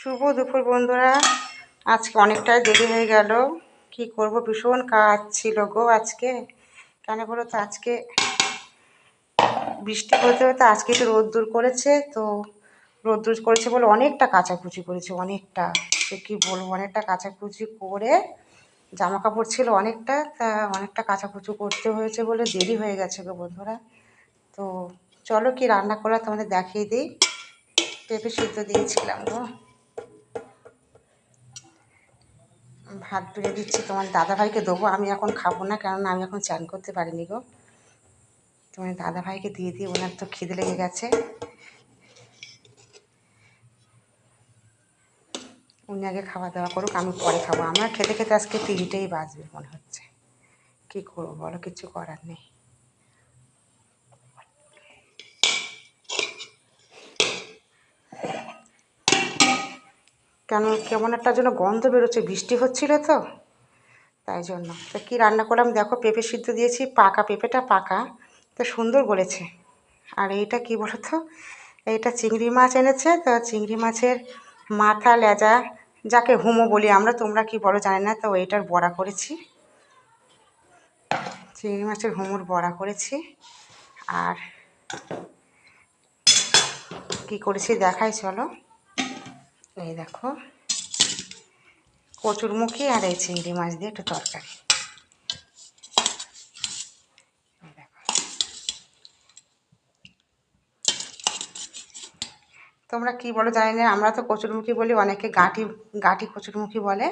শুভ দুপুর বন্ধুরা। আজকে অনেকটাই দেরি হয়ে গেল। কি করব? ভীষণ কাজ ছিল গো আজকে। কেন বলো তো? আজকে বৃষ্টি হতে হতে আজকে একটু রোদ্দুর করেছে, তো রোদ্দুর করেছে বলে অনেকটা কাচাকুচি করেছে, অনেকটা। সে কী বলব? অনেকটা কাচাকুচি করে জামা কাপড় ছিল অনেকটা, তা অনেকটা কাচাকুচি করতে হয়েছে বলে দেরি হয়ে গেছে গো বন্ধুরা। তো চলো কি রান্না করা তোমাদের দেখিয়ে দিই। পেঁপে সিদ্ধ দিয়েছিলাম গো। ভাত বেড়ে দিচ্ছি, তোমার দাদাভাইকে দেবো। আমি এখন খাব না, কেননা আমি এখন চান করতে পারিনি গো। তোমার দাদাভাইকে দিয়ে দিয়ে ওনার তো খিদে লেগে গেছে। উনি আগে খাওয়া দাওয়া করুক, আমি পরে খাব। আমার খেতে খেতে আজকে তিনটেই বাজবে মনে হচ্ছে। কী করব বলো, কিছু করার নেই। কেন, কেমন একটা যেন গন্ধ বেরোচ্ছে, বৃষ্টি হচ্ছিল তো। তাই জন্য। তো কী রান্না করলাম? দেখো, পেঁপে সিদ্ধ দিয়েছি, পাকা পেঁপেটা পাকা, তো সুন্দর গলেছে। আর এইটা কি বলো তো এইটা চিংড়ি মাছ এনেছে, তো চিংড়ি মাছের মাথা, লেজা, যাকে হুমো বলি আমরা, তোমরা কি বলো জানি না, তো এইটার বড়া করেছি। চিংড়ি মাছের হুমোর বড়া করেছি। আর কি করেছি দেখাই, চলো। এই দেখো কচুরমুখী আর এই চিংড়ি মাছ দিয়ে একটু তরকারি। তোমরা কি বলো জানি না, আমরা তো কচুরমুখী বলি, অনেকে গাঁটি গাঁটি কচুরমুখী বলে।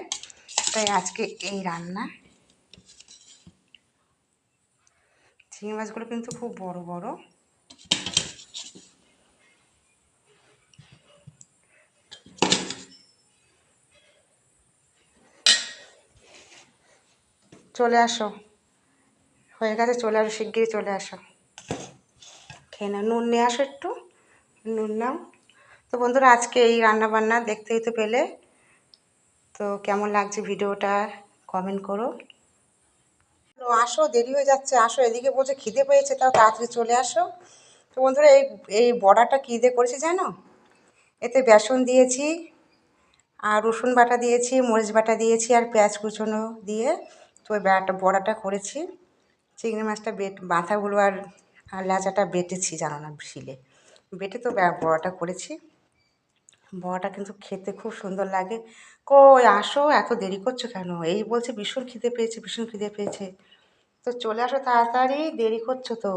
তাই আজকে এই রান্না। চিংড়ি মাছগুলো কিন্তু খুব বড় বড়। চলে আসো। হয়ে গেছে, চলে আসো, শিগগিরই চলে আসো। খেয়ে নাও, নুন নিয়ে আসো একটু, নুন নাও। তো বন্ধুরা, আজকে এই রান্না বান্না দেখতেই তো পেলে। তো কেমন লাগছে ভিডিওটা কমেন্ট করো। আসো, দেরি হয়ে যাচ্ছে, আসো, এদিকে বলছে খিদে পেয়েছে, তাও তাড়াতাড়ি চলে আসো। তো বন্ধুরা, এই এই বড়াটা কী দিয়ে করেছি জানো? এতে বেসন দিয়েছি, আর রসুন বাটা দিয়েছি, মরিচ বাটা দিয়েছি, আর পেঁয়াজ কুচোনো দিয়ে তো ব্যাটা বড়াটা করেছি। চিংড়ি মাছটা বেট মাথাগুলো আর আর বেটেছি জানো না, শিলে। বেটে তো বড়াটা করেছি। বড়াটা কিন্তু খেতে খুব সুন্দর লাগে। কই আসো, এত দেরি করছ কেন? এই বলছে ভীষণ খিদে পেয়েছে, ভীষণ খিদে পেয়েছে। তো চলে আসো তাড়াতাড়ি, দেরি করছ তো।